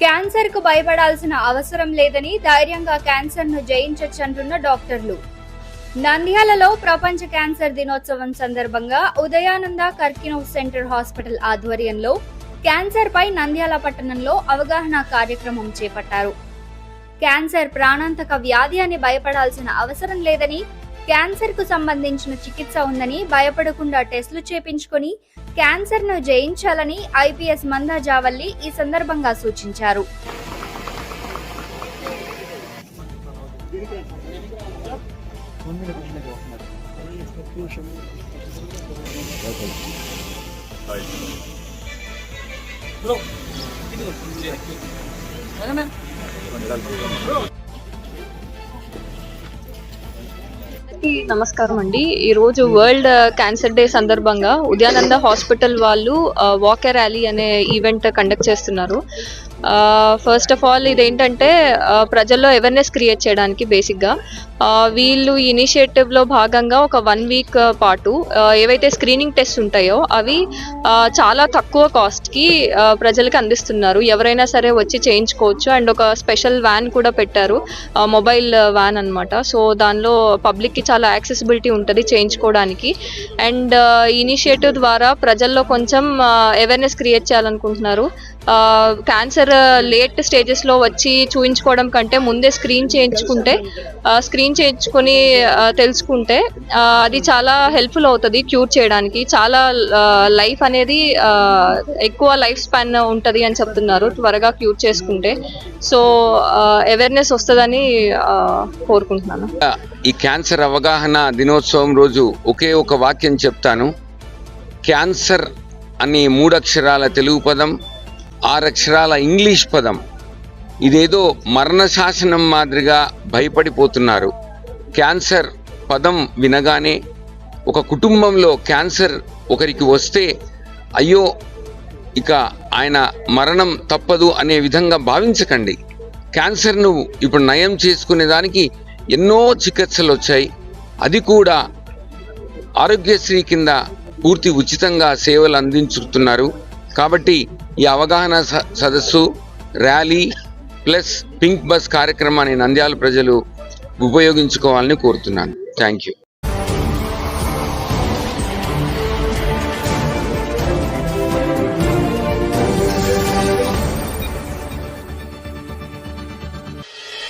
క్యాన్సర్కు భయపడాల్సిన అవసరం లేదని ధైర్యంగా క్యాన్సర్ను జయించొచ్చంటున్న డాక్టర్లు. నంద్యాలలో ప్రపంచ క్యాన్సర్ దినోత్సవం సందర్భంగా ఉదయానంద కర్కినో సెంటర్ హాస్పిటల్ ఆధ్వర్యంలో క్యాన్సర్ పై నంద్యాల పట్టణంలో అవగాహన కార్యక్రమం చేపట్టారు. క్యాన్సర్ ప్రాణాంతక వ్యాధి అని భయపడాల్సిన అవసరం లేదని క్యాన్సర్కు సంబంధించిన చికిత్స ఉందని భయపడకుండా టెస్టులు చేపించుకొని క్యాన్సర్ను జయించాలని ఐపీఎస్ మందా జావల్లి ఈ సందర్భంగా సూచించారు. అందరికీ నమస్కారం అండి. ఈ రోజు వరల్డ్ క్యాన్సర్ డే సందర్భంగా ఉదయానంద హాస్పిటల్ వాళ్ళు వాకర్ ర్యాలీ అనే ఈవెంట్ కండక్ట్ చేస్తున్నారు. ఫస్ట్ ఆఫ్ ఆల్ ఇదేంటంటే ప్రజల్లో అవేర్నెస్ క్రియేట్ చేయడానికి బేసిక్గా వీళ్ళు ఇనిషియేటివ్లో భాగంగా ఒక వన్ వీక్ పాటు ఏవైతే స్క్రీనింగ్ టెస్ట్ ఉంటాయో అవి చాలా తక్కువ కాస్ట్కి ప్రజలకి అందిస్తున్నారు. ఎవరైనా సరే వచ్చి చేయించుకోవచ్చు. అండ్ ఒక స్పెషల్ వ్యాన్ కూడా పెట్టారు. మొబైల్ వ్యాన్ అన్నమాట. సో దానిలో పబ్లిక్కి చాలా యాక్సెసిబిలిటీ ఉంటుంది చేయించుకోవడానికి. అండ్ ఇనిషియేటివ్ ద్వారా ప్రజల్లో కొంచెం అవేర్నెస్ క్రియేట్ చేయాలనుకుంటున్నారు. క్యాన్సర్ లేట్ స్టేజెస్లో వచ్చి చూయించుకోవడం కంటే ముందే స్క్రీన్ చేయించుకుంటే స్క్రీన్ చేయించుకొని తెలుసుకుంటే అది చాలా హెల్ప్ఫుల్ అవుతుంది క్యూర్ చేయడానికి. చాలా లైఫ్ అనేది ఎక్కువ లైఫ్ స్పాన్ ఉంటుంది అని చెప్తున్నారు త్వరగా క్యూర్ చేసుకుంటే. సో అవేర్నెస్ వస్తుందని కోరుకుంటున్నాను. ఈ క్యాన్సర్ అవగాహన దినోత్సవం రోజు ఒకే ఒక వాక్యం చెప్తాను. క్యాన్సర్ అనే మూడక్షరాల తెలుగు పదం ఆరక్షరాల ఇంగ్లీష్ పదం. ఇదేదో మరణశాసనం మాదిరిగా భయపడిపోతున్నారు. క్యాన్సర్ పదం వినగానే ఒక కుటుంబంలో క్యాన్సర్ ఒకరికి వస్తే అయ్యో ఇక ఆయన మరణం తప్పదు అనే విధంగా భావించకండి. క్యాన్సర్ను ఇప్పుడు నయం చేసుకునే దానికి ఎన్నో చికిత్సలు వచ్చాయి. అది కూడా ఆరోగ్యశ్రీ కింద పూర్తి ఉచితంగా సేవలు అందించుతున్నారు. కాబట్టి ఈ అవగాహన స- సదస్సు ర్యాలీ ప్లస్ పింక్ బస్ కార్యక్రమాన్ని నంద్యాల ప్రజలు ఉపయోగించుకోవాలని కోరుతున్నాను. Thank you.